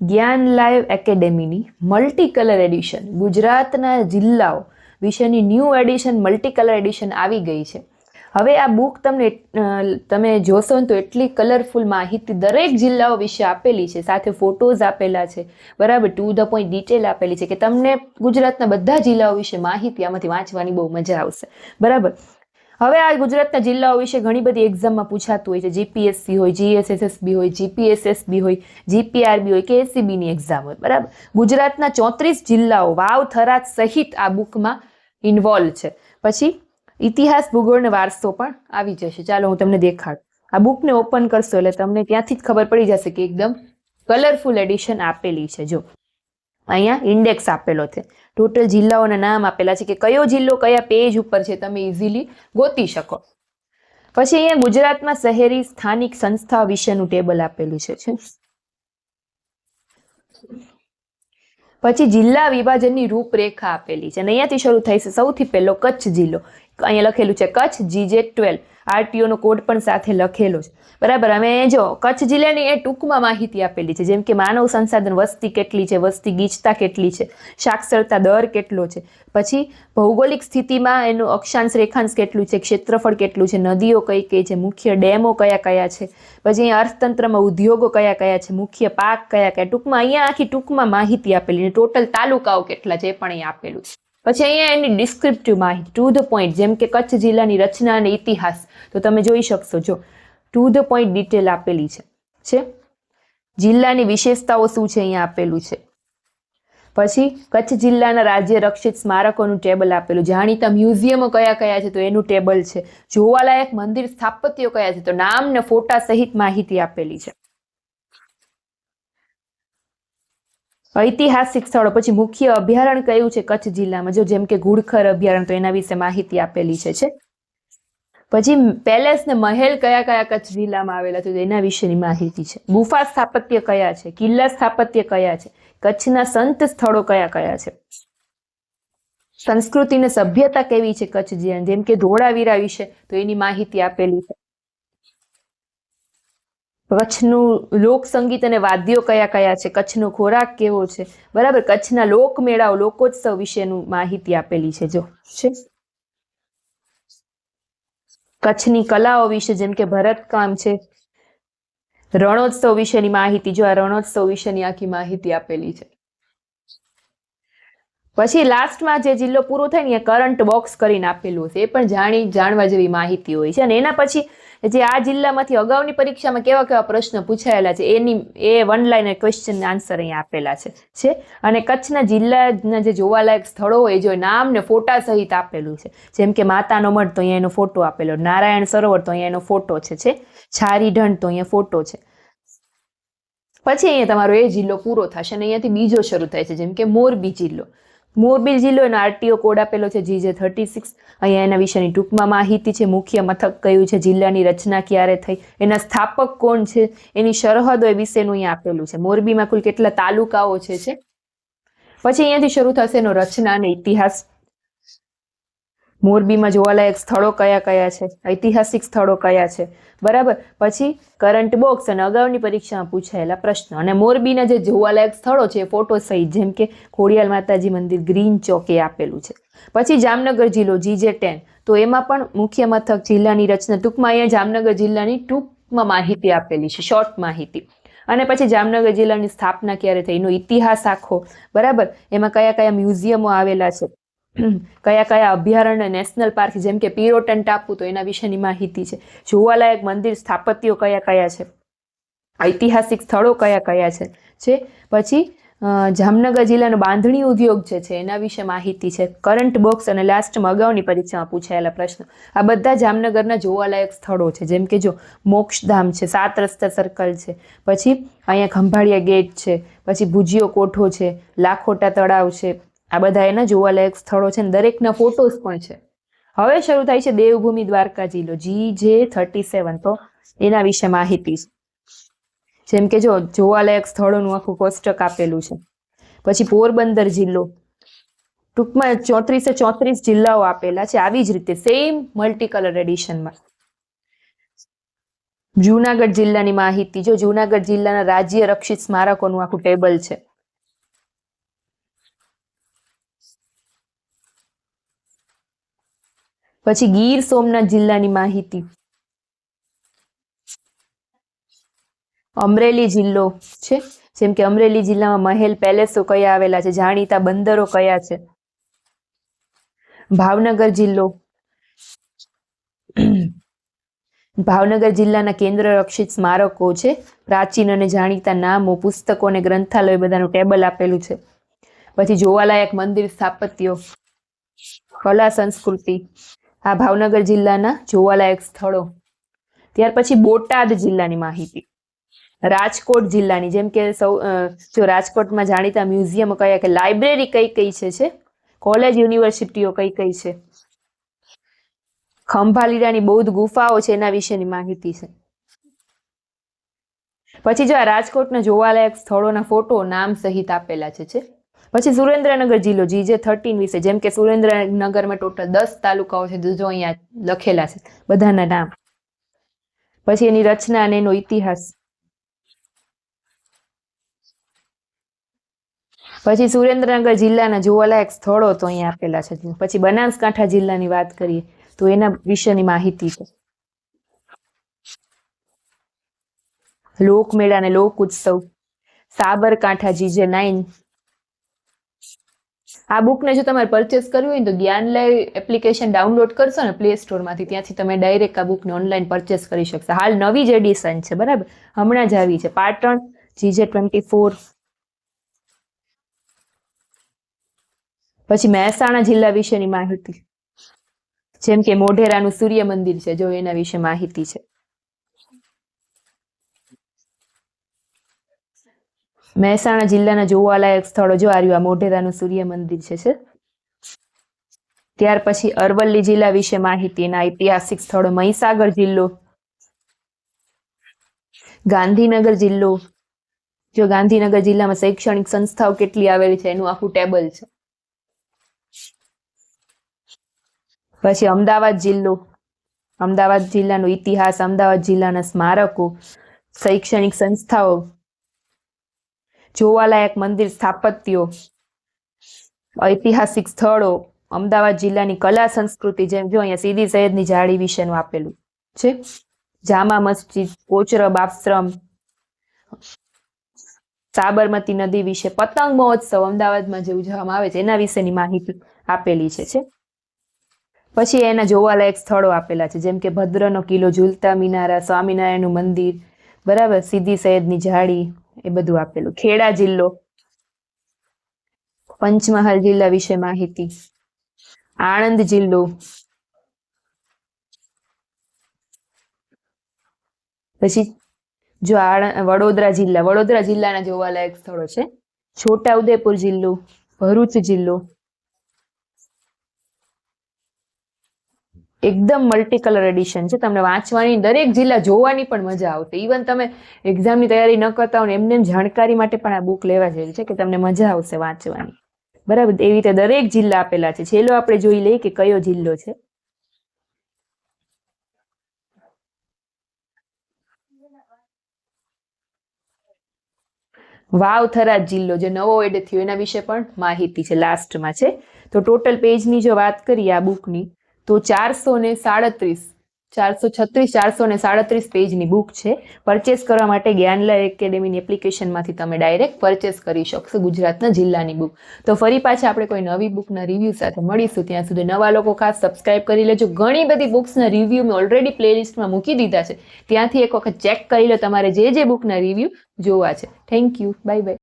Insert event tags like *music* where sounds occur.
જ્ઞાન લાઈવ એકેડેમીની multi colour edition ગુજરાતના જિલ્લાઓ વિશેની new edition multi colour edition આવી ગઈ છે. હવે આ બુક તમને તમે જોશો ને તો એટલી કલરફુલ માહિતી દરેક જિલ્લાઓ વિશે આપેલી છે. સાથે ફોટોઝ આપેલા છે. બરાબર ટુ ધ પોઈન્ટ ડિટેલ આપેલી છે કે તમને ગુજરાતના બધા જિલ્લાઓ વિશે માહિતી આમાંથી વાંચવાની બહુ મજા આવશે. બરાબર? હવે આ ગુજરાતના જિલ્લાઓ વિશે ઘણી બધી એક્ઝામમાં પૂછાતું હોય છે. જીપીએસસી હોય જીએસએસએસબી હોય જીપીએસએસબી હોય જીપીઆરબી હોય કે એસસીબીની એક્ઝામ હોય. બરાબર? ગુજરાતના ચોત્રીસ જિલ્લાઓ વાવ થરાદ સહિત આ બુકમાં ઇન્વોલ્વ છે. પછી ઇતિહાસ, ભૂગોળ ને વારસો પણ આવી જશે. ચાલો હું તમને દેખાડું. આ બુકને ઓપન કરશો એટલે તમને ત્યાંથી જ ખબર પડી જશે કે એકદમ કલરફુલ એડિશન આપેલી છે. જો અહીંયા ઇન્ડેક્સ આપેલો છે. ટોટલ જિલ્લાઓના નામ આપેલા છે કે કયો જિલ્લો કયા પેજ ઉપર છે તમે ઇઝીલી ગોતી શકો. પછી અહીંયા ગુજરાતમાં શહેરી સ્થાનિક સંસ્થા વિશેનું ટેબલ આપેલું છે. પછી જિલ્લા વિભાજનની રૂપરેખા આપેલી છે. અને અહીંયાથી શરૂ થાય છે સૌથી પહેલો કચ્છ જિલ્લો. અહીંયા લખેલું છે, કચ્છ જીજે ટ્વેલ્વ. આરટીઓનો કોડ પણ સાથે લખેલો છે. બરાબર, અમે જો કચ્છ જિલ્લાની એ ટૂંકમાં માહિતી આપેલી છે, જેમ કે માનવ સંસાધન વસ્તી કેટલી છે, વસ્તી ગીચતા કેટલી છે, સાક્ષરતા દર કેટલો છે, પછી ભૌગોલિક સ્થિતિમાં એનું અક્ષાંશ રેખાંશ કેટલું છે, ક્ષેત્રફળ કેટલું છે, નદીઓ કઈ કઈ છે, મુખ્ય ડેમો કયા કયા છે, પછી અર્થતંત્રમાં ઉદ્યોગો કયા કયા છે, મુખ્ય પાક કયા કયા, ટૂંકમાં અહીંયા આખી ટૂંકમાં માહિતી આપેલી ને ટોટલ તાલુકાઓ કેટલા છે એ પણ અહીંયા આપેલું છે. પછી અહીંયા એની ડિસ્ક્રિપ્ટિવ માહિતી ટુ ધ પોઈન્ટ જેમ કે કચ્છ જિલ્લાની રચના અને ઇતિહાસ. તો તમે જોઈ શકશો, જો ટુ ધ પોઈન્ટ ડિટેલ આપેલી છે. જિલ્લાની વિશેષતાઓ શું છે અહીંયા આપેલું છે? પછી કચ્છ જિલ્લાના રાજ્ય રક્ષિત સ્મારકોનું ટેબલ આપેલું. જાણીતા મ્યુઝિયમો કયા કયા છે? તો એનું ટેબલ છે. જોવાલાયક મંદિર સ્થાપત્યો કયા છે? તો નામ ને ફોટા સહિત માહિતી આપેલી છે. ઐતિહાસિક સ્થળો. પછી મુખ્ય અભયારણ્ય કયું છે કચ્છ જિલ્લામાં? જો જેમ કે ઘુડખર અભયારણ્ય તો એના વિશે માહિતી આપેલી છે પછી પેલેસ ને મહેલ કયા કયા કચ્છ જિલ્લામાં આવેલા છે? એના વિશેની માહિતી છે. ગુફા સ્થાપત્ય કયા છે? કિલ્લા સ્થાપત્ય કયા છે? કચ્છના સંત સ્થળો કયા કયા છે? સંસ્કૃતિ ને સભ્યતા કેવી છે કચ્છ જેમ કે ધોળાવીરા વિશે તો એની માહિતી આપેલી છે. કચ્છનું લોક સંગીત અને વાદ્યો કયા કયા છે? કચ્છનો ખોરાક કેવો છે? બરાબર કચ્છના લોકમેળાઓ લોકોત્સવ વિશેનું માહિતી આપેલી છે જો. છે. કચ્છની કલાઓ વિશે જેમ કે ભરતકામ છે રણોત્સવ વિશેની માહિતી જો આ રણોત્સવ વિશેની આખી માહિતી આપેલી છે. પછી લાસ્ટમાં જે જિલ્લો પૂરો થાય ને એ કરંટ બોક્સ કરીને આપેલું છે, એ પણ જાણી, જાણવા જેવી માહિતી હોય છે. અને એના પછી જે આ જિલ્લામાંથી અગાઉની પરીક્ષામાં કેવા કેવા પ્રશ્ન પૂછાયેલા છે, એની, એ વન લાઈન ક્વેશ્ચન આન્સર અહીંયા આપેલા છે છે. અને કચ્છના જિલ્લાના જે જોવાલાયક સ્થળો હોય જો નામ ને ફોટા સહિત આપેલું છે. જેમ કે માતાનો મઢ તો અહીંયા એનો ફોટો આપેલો, નારાયણ સરોવર તો અહીંયા એનો ફોટો છે છે. છારી ઢંઢ તો અહીંયા ફોટો છે. પછી અહીંયા તમારો એ જિલ્લો પૂરો થશે અને અહીંયાથી બીજો શરૂ થાય છે, જેમ કે મોરબી જિલ્લો. મોરબી જિલ્લોનો આરટીઓ કોડ આપેલો છે, જીજે થર્ટી સિક્સ. અહીંયા એના વિશેની ટૂંકમાં માહિતી છે, મુખ્ય મથક કયું છે, જિલ્લાની રચના ક્યારે થઈ, એના સ્થાપક કોણ છે, એની સરહદો એ વિશેનું અહીંયા આપેલું છે. મોરબીમાં કુલ કેટલા તાલુકાઓ છે? પછી અહીંયાથી શરૂ થશે એનો રચના અને ઇતિહાસ. મોરબીમાં જોવાલાયક સ્થળો કયા કયા છે? ઐતિહાસિક સ્થળો કયા છે? બરાબર? પછી કરંટ બોક્સ અને અગાઉની પરીક્ષામાં પૂછાયેલા પ્રશ્નો. અને મોરબીના જે જોવાલાયક સ્થળો છે ફોટો સહિત જેમ કે ખોડિયાલ માતાજી મંદિર, ગ્રીન ચોકે આપેલું છે. પછી જામનગર જિલ્લો જીજે ટેન તો એમાં પણ મુખ્ય મથક જિલ્લાની રચના ટૂંકમાં અહીંયા જામનગર જિલ્લાની ટૂંકમાં માહિતી આપેલી છે શોર્ટ માહિતી. અને પછી જામનગર જિલ્લાની સ્થાપના ક્યારે થઈ એનો ઇતિહાસ આખો. બરાબર? એમાં કયા કયા મ્યુઝિયમો આવેલા છે? *clears throat* કયા કયા અભયારણ્ય નેશનલ પાર્ક જેમ કે પિરોટન ટાપુ, તો એના વિશેની માહિતી છે. જોવાલાયક મંદિર સ્થાપત્યો કયા કયા છે? ઐતિહાસિક સ્થળો કયા કયા છે? છે, પછી જામનગર જિલ્લાનો બાંધણી ઉદ્યોગ જે છે, એના વિશે માહિતી છે. કરંટ બોક્સ અને લાસ્ટમાં અગાઉની પરીક્ષામાં પૂછાયેલા પ્રશ્નો. આ બધા જામનગરના જોવાલાયક સ્થળો છે. જેમ કે જો, મોક્ષધામ છે, સાત રસ્તા સર્કલ છે. પછી, અહીંયા ખંભાળિયા ગેટ છે. પછી ભુજિયો કોઠો છે, લાખોટા તળાવ છે. આ બધા એના જોવાલાયક સ્થળો છે દરેકના ફોટોઝ પણ છે. હવે શરૂ થાય છે દેવભૂમિ દ્વારકા જિલ્લો જી જે થર્ટી સેવન તો એના વિશે માહિતી છે. જેમ કે જો, જોવાલાયક સ્થળોનું આખું કોષ્ટક આપેલું છે. પછી પોરબંદર જિલ્લો. ટૂંકમાં ચોત્રીસે ચોત્રીસ જિલ્લાઓ આપેલા છે. આવી જ રીતે સેમ મલ્ટી કલર એડિશનમાં જુનાગઢ જિલ્લાની માહિતી. જો જુનાગઢ જિલ્લાના રાજ્ય રક્ષિત સ્મારકોનું આખું ટેબલ છે. પછી ગીર સોમનાથ જિલ્લાની માહિતી. અમરેલી જિલ્લો છે. જેમ કે અમરેલી જિલ્લામાં મહેલ પેલેસો કયા આવેલા છે? જાણીતા બંદરો કયા છે? ભાવનગર જિલ્લો. ભાવનગર જિલ્લાના કેન્દ્ર રક્ષિત સ્મારકો છે. પ્રાચીન અને જાણીતા નામો, પુસ્તકો અને ગ્રંથાલય બધાનું ટેબલ આપેલું છે. પછી જોવાલાયક મંદિર સ્થાપત્યો, કલા, સંસ્કૃતિ. આ ભાવનગર જિલ્લાના જોવાલાયક સ્થળો. ત્યાર પછી બોટાદ જિલ્લાની માહિતી. રાજકોટ જિલ્લાની, જેમ કે સૌ જો રાજકોટમાં જાણીતા મ્યુઝિયમ કયા કે લાઇબ્રેરી કઈ કઈ છે કોલેજ, યુનિવર્સિટીઓ કઈ કઈ છે? ખંભાલીડાની બૌદ્ધ ગુફાઓ છે, એના વિશેની માહિતી છે. પછી જો આ રાજકોટના જોવાલાયક સ્થળોના ફોટો નામ સહિત આપેલા છે? પછી સુરેન્દ્રનગર જિલ્લો જીજે થર્ટીન વિશે, જેમ કે સુરેન્દ્રનગરમાં ટોટલ દસ તાલુકાઓ છે જો અહીંયા લખેલા છે, બધાના નામ. પછી એની રચના અને એનો ઇતિહાસ. પછી સુરેન્દ્રનગર જિલ્લાના જોવાલાયક સ્થળો તો અહીંયા આપેલા છે. પછી બનાસકાંઠા જિલ્લાની વાત કરીએ, તો એના વિશેની માહિતી છે. લોકમેળા અને લોક ઉત્સવ સાબરકાંઠા જીજે નાઇન આ બુકને જો તમારે પરચેસ કરવી હોય તો જ્ઞાનલય એપ્લિકેશન ડાઉનલોડ કરશો ને પ્લે સ્ટોરમાંથી ત્યાંથી તમે ડાયરેક્ટ આ બુકને ઓનલાઈન પરચેસ કરી શકશો. હાલ નવી જ એડિશન છે, બરાબર? હમણાં જ આવી છે, પાટણ જીજે ટ્વેન્ટી ફોર પછી મહેસાણા જિલ્લા વિશેની માહિતી. જેમ કે મોઢેરાનું સૂર્ય મંદિર છે, જો એના વિશે માહિતી છે. મહેસાણા જિલ્લાના જોવાલાયક સ્થળો જો આ આ મોઢેરાનું સૂર્ય મંદિર છે છે. ત્યાર પછી અરવલ્લી જિલ્લા વિશે માહિતી એના ઐતિહાસિક સ્થળો, મહીસાગર જિલ્લો, ગાંધીનગર જિલ્લો. જો ગાંધીનગર જિલ્લામાં શૈક્ષણિક સંસ્થાઓ કેટલી આવેલી છે, એનું આખું ટેબલ છે. પછી અમદાવાદ જિલ્લો. અમદાવાદ જિલ્લાનો ઇતિહાસ, અમદાવાદ જિલ્લાના સ્મારકો, શૈક્ષણિક સંસ્થાઓ જોવાલાયક મંદિર સ્થાપત્યો, ઐતિહાસિક સ્થળો, અમદાવાદ જિલ્લાની કલા સંસ્કૃતિ જેમ જો અહીંયા સીદી સૈયદની જાળી વિશેનું આપેલું છે. જામા મસ્જિદ કોચરબ આશ્રમ સાબરમતી નદી વિશે પતંગ મહોત્સવ અમદાવાદમાં જે ઉજવવામાં આવે છે, એના વિશેની માહિતી આપેલી છે. પછી એના જોવાલાયક સ્થળો આપેલા છે, જેમ કે ભદ્રનો કિલ્લો ઝૂલતા મિનારા, સ્વામિનારાયણનું મંદિર, બરાબર, સીધી સૈયદની જાળી એ બધું આપેલું. ખેડા જિલ્લો. પંચમહાલ જિલ્લા વિશે માહિતી. આણંદ જિલ્લો. પછી જો વડોદરા જિલ્લા. વડોદરા જિલ્લાના જોવાલાયક સ્થળો છે. છોટાઉદેપુર જિલ્લો, ભરૂચ જિલ્લો એકદમ મલ્ટી કલર એડિશન છે. તમને વાંચવાની, દરેક જિલ્લા જોવાની પણ મજા આવશે. ઇવન તમે એક્ઝામની તૈયારી ન કરતા હોય એમને જાણકારી માટે પણ આ બુક લેવા જેવી છે કે તમને મજા આવશે વાંચવાની. બરાબર? એવી રીતે દરેક જિલ્લા આપેલા છે. છેલ્લો આપણે જોઈ લઈએ કે કયો જિલ્લો છે. વાવથરા જિલ્લો જે નવો એડ થયો એના વિશે પણ માહિતી છે લાસ્ટમાં છે. તો ટોટલ પેજની જો વાત કરીએ આ બુકની તો ચારસો ને સાડત્રીસ, ચારસો છત્રીસ, ચારસો ને સાડત્રીસ પેજની બુક છે. પરચેસ કરવા માટે જ્ઞાનલય એકેડેમીની એપ્લિકેશનમાંથી તમે ડાયરેક્ટ પરચેસ કરી શકશો ગુજરાતના જિલ્લાની બુક તો ફરી પાછા આપણે કોઈ નવી બુકના રિવ્યૂ સાથે મળીશું. ત્યાં સુધી નવા લોકો ખાસ સબસ્ક્રાઇબ કરી લેજો. ઘણી બધી બુક્સના રિવ્યૂ મેં ઓલરેડી પ્લેલિસ્ટમાં મૂકી દીધા છે. ત્યાંથી એક વખત ચેક કરી લો તમારે જે જે બુકના રિવ્યૂ જોવા છે. Thank you bye bye